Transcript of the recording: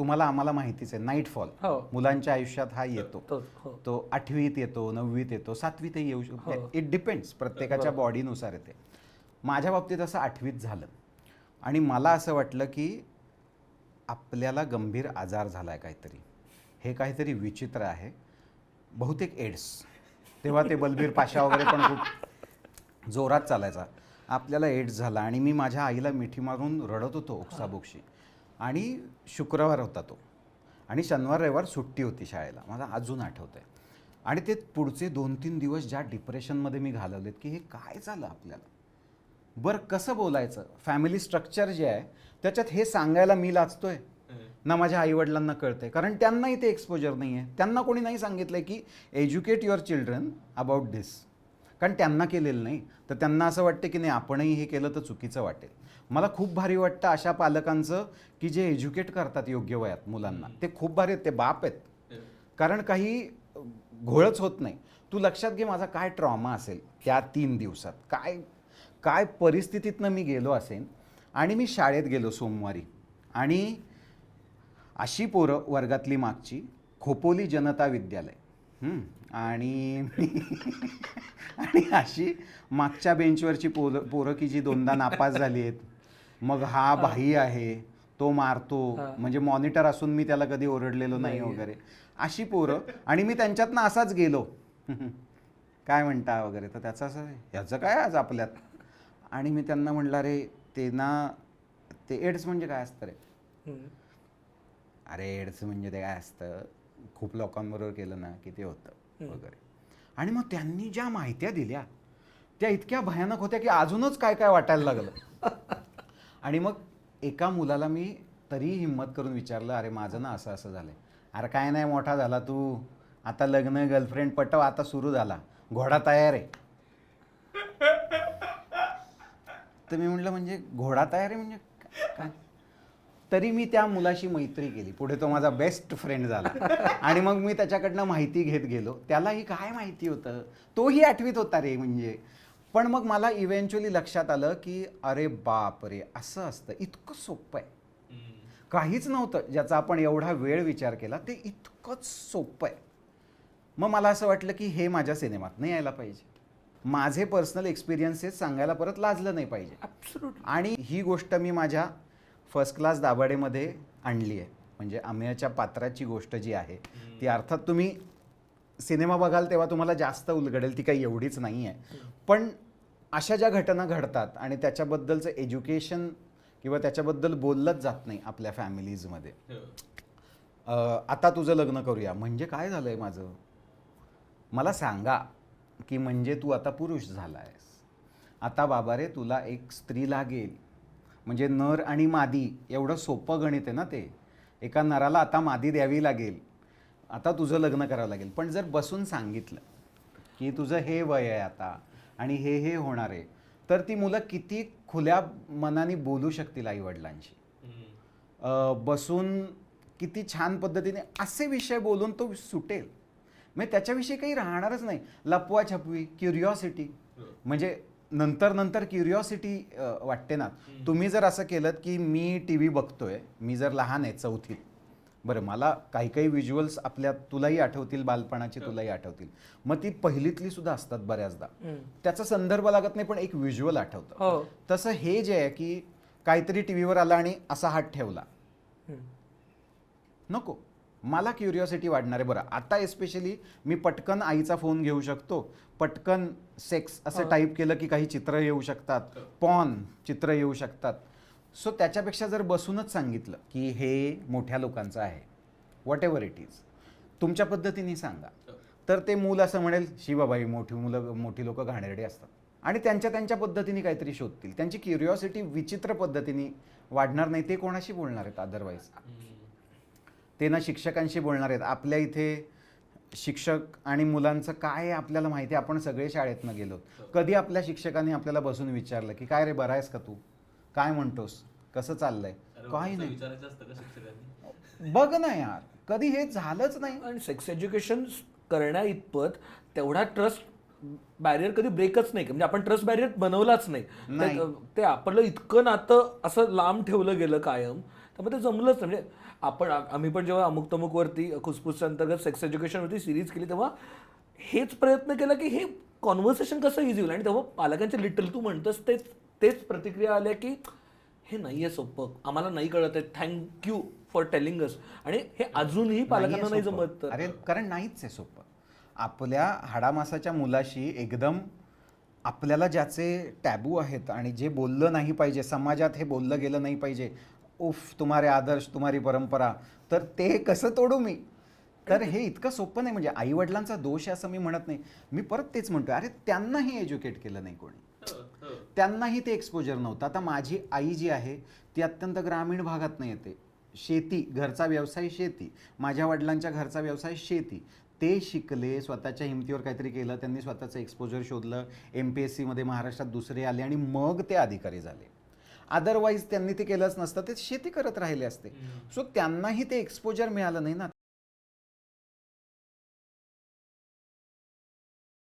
तुम्हाला आम्हाला माहितीच आहे नाईट फॉल हो. मुलांच्या आयुष्यात हा येतो. तो हो. तो आठवीत येतो नववीत येतो सातवीतही येऊ हो. शकतो इट डिपेंड्स प्रत्येकाच्या बॉडीनुसार येते. माझ्या बाबतीत असं आठवीत झालं. आणि मला असं वाटलं की आपल्याला गंभीर आजार झाला आहे काहीतरी. हे काहीतरी विचित्र आहे. बहुतेक एड्स. तेव्हा ते बलबीर पाशा वगैरे पण खूप जोरात चालायचा. आपल्याला एड्स झाला आणि मी माझ्या आईला मिठी मारून रडत होतो ओक्साबोक्शी. आणि शुक्रवार होता तो. आणि शनिवार रविवार सुट्टी होती शाळेला. मला अजून आठवतं आहे. आणि ते पुढचे दोन तीन दिवस ज्या डिप्रेशनमध्ये मी घालवलेत की हे काय झालं आपल्याला? बरं कसं बोलायचं? फॅमिली स्ट्रक्चर जे आहे त्याच्यात हे सांगायला मी लाचतोय ना माझ्या आईवडिलांना कळतंय. कारण त्यांनाही ते एक्सपोजर नाही आहे. त्यांना कोणी नाही सांगितलंय की educate your children about this कारण त्यांना केलेलं नाही. तर त्यांना असं वाटतं की नाही आपणही हे केलं तर चुकीचं वाटेल. मला खूप भारी वाटतं अशा पालकांचं की जे एज्युकेट करतात योग्य वयात मुलांना. ते खूप भारी आहेत ते बाप आहेत. कारण काही घोळच होत नाही. तू लक्षात घे माझा काय ट्रॉमा असेल त्या तीन दिवसात. काय काय परिस्थितीतनं मी गेलो असेन आणि मी शाळेत गेलो सोमवारी. आणि अशी पोरं वर्गातली मागची खोपोली जनता विद्यालय. आणि आणि अशी मागच्या बेंचवरची पोरं पोरं की जी दोनदा नापास झाली आहेत. मग हा भाई आहे तो मारतो. म्हणजे मॉनिटर असून मी त्याला कधी ओरडलेलो नाही वगैरे. अशी पोरं. आणि मी त्यांच्यातनं असाच गेलो. काय म्हणता वगैरे. तर त्याचं असं ह्याचं काय आज आपल्यात? आणि मी त्यांना म्हटलं रे ते ना ते एड्स म्हणजे काय असतं रे. अरे एड्स म्हणजे ते काय असतं? खूप लोकांबरोबर केलं ना की ते होतं. वगैरे. आणि मग त्यांनी ज्या माहित्या दिल्या त्या इतक्या भयानक होत्या की अजूनच काय काय वाटायला लागलं. आणि मग एका मुलाला मी तरी हिंमत करून विचारलं अरे माझं ना असं असं झालं अरे काय नाही मोठा झाला तू. आता लग्न गर्लफ्रेंड पटव आता सुरू झाला. घोडा तयार आहे. तर मी म्हटलं म्हणजे घोडा तयार आहे म्हणजे काय तरी मी त्या मुलाशी मैत्री केली. पुढे तो माझा बेस्ट फ्रेंड झाला. आणि मग मी त्याच्याकडनं माहिती घेत गेलो. त्यालाही काय माहिती होतं? तोही आठवीत होता रे म्हणजे. पण मग मला इव्हेंच्युअली लक्षात आलं की अरे बाप रे असं असतं. इतकं सोपं आहे. काहीच नव्हतं. ज्याचा आपण एवढा वेळ विचार केला ते इतकंच सोपं आहे. मग मला असं वाटलं की हे माझ्या सिनेमात नाही यायला पाहिजे. माझे पर्सनल एक्सपिरियन्सेस सांगायला परत लाजलं नाही पाहिजे. आणि ही गोष्ट मी माझ्या फर्स्ट क्लास दाभाडेमध्ये आणली आहे. म्हणजे अमेयाच्या पात्राची गोष्ट जी आहे ती अर्थात तुम्ही सिनेमा बघाल तेव्हा तुम्हाला जास्त उलगडेल ती काही एवढीच नाही आहे. पण अशा ज्या घटना घडतात आणि त्याच्याबद्दलचं एज्युकेशन किंवा त्याच्याबद्दल बोललंच जात नाही आपल्या फॅमिलीजमध्ये. अ, आता तुझं लग्न करूया. म्हणजे काय झालं आहे माझं? मला सांगा की म्हणजे तू आता पुरुष झाला आहेस आता बाबा रे तुला एक स्त्री लागेल. म्हणजे नर आणि मादी एवढं सोपं गणित आहे ना ते. एका नराला आता मादी द्यावी लागेल. आता तुझं लग्न करावं लागेल. पण जर बसून सांगितलं की तुझं हे वय आहे आता आणि हे हे होणार आहे तर ती मुलं किती खुल्या मनाने बोलू शकतील आईवडिलांशी. बसून किती छान पद्धतीने असे विषय बोलून तो सुटेल. म्हणजे त्याच्याविषयी काही राहणारच नाही. लपवा छपवी क्युरिओसिटी म्हणजे नंतर नंतर क्युरिओसिटी वाटते ना. तुम्ही जर असं केलं की मी टी व्ही बघतोय मी जर लहान आहे चौथीत बरं मला काही काही व्हिज्युअल्स आपल्या तुलाही आठवतील बालपणाची तुलाही आठवतील. मग ती पहिलीतली सुद्धा असतात बऱ्याचदा. त्याचा संदर्भ लागत नाही पण एक व्हिज्युअल आठवतं. हो. तसं हे जे आहे की काहीतरी टी व्हीवर आला आणि असा हात ठेवला. नको. मला क्युरिओसिटी वाढणार आहे. बरं आता एस्पेशली मी पटकन आईचा फोन घेऊ शकतो. पटकन सेक्स असं टाईप केलं की काही चित्र येऊ शकतात. पॉन चित्र येऊ शकतात. सो त्याच्यापेक्षा जर बसूनच सांगितलं की हे मोठ्या लोकांचं आहे वॉट एव्हर इट इज तुमच्या पद्धतीने सांगा. तर ते मूल असं म्हणेल शिवाबाई मोठी मुलं मोठी लोक घाणेरडी असतात. आणि त्यांच्या त्यांच्या पद्धतीने काहीतरी शोधतील. त्यांची क्युरिओसिटी विचित्र पद्धतीने वाढणार नाही. ते कोणाशी बोलणार आहेत अदरवाईज ते ना शिक्षकांशी बोलणार आहेत. आपल्या इथे शिक्षक आणि मुलांचं काय आपल्याला माहिती आहे? आपण सगळे शाळेतनं गेलो कधी आपल्या शिक्षकांनी आपल्याला बसून विचारलं की काय रे बरा आहेस का तू? काय म्हणतोस? कसं चाललंय? काही नाही. बघ ना यार कधी हे झालंच नाही. आणि सेक्स एज्युकेशन करण्या इतपत तेवढा ट्रस्ट बॅरियर कधी ब्रेकच नाही. म्हणजे आपण ट्रस्ट बॅरियर बनवलाच नाही. नाही. ते- आपलं इतकं नातं असं लांब ठेवलं गेलं कायम त्यामुळे ते जमलंच नाही. म्हणजे आपण आम्ही पण जेव्हा अमुक तमुक वरती खुसफुसच्या अंतर्गत सेक्स एज्युकेशन वरती सिरीज केली तेव्हा हेच प्रयत्न केला की हे कॉन्व्हर्सेशन कसं इझी होईल? आणि तेव्हा पालकांचे लिटल तू म्हणतोस तेच तेच प्रतिक्रिया आल्या की हे नाहीये सोपं. आम्हाला नाही कळत आहे. थँक्यू फॉर टेलिंग अस आणि हे अजूनही पालकांना नाही. जमत. अरे कारण नाहीच आहे सोपं. आपल्या हाडामासाच्या मुलाशी एकदम आपल्याला ज्याचे टॅबू आहेत आणि जे बोललं नाही पाहिजे समाजात हे बोललं गेलं नाही पाहिजे उफ तुम्हारे आदर्श तुम्हारी परंपरा. तर ते कसं तोडू मी? तर हे इतकं सोपं नाही. म्हणजे आईवडिलांचा दोष आहे असं मी म्हणत नाही. मी परत तेच म्हणतोय. अरे त्यांनाही एज्युकेट केलं नाही कोणी. त्यांनाही ते एक्सपोजर नव्हतं. आता माझी आई जी आहे ती अत्यंत ग्रामीण भागात नाही येते. शेती घरचा व्यवसाय शेती. माझ्या वडिलांच्या घरचा व्यवसाय शेती. ते शिकले स्वतःच्या हिमतीवर काहीतरी केलं त्यांनी स्वतःचं एक्सपोजर शोधलं. एम पी एस सीमध्ये महाराष्ट्रात दुसरे आले आणि मग ते अधिकारी झाले. अदरवाईज त्यांनी ते केलंच नसतं. ते शेती करत राहिले असते. सो त्यांनाही ते एक्सपोजर मिळालं नाही ना.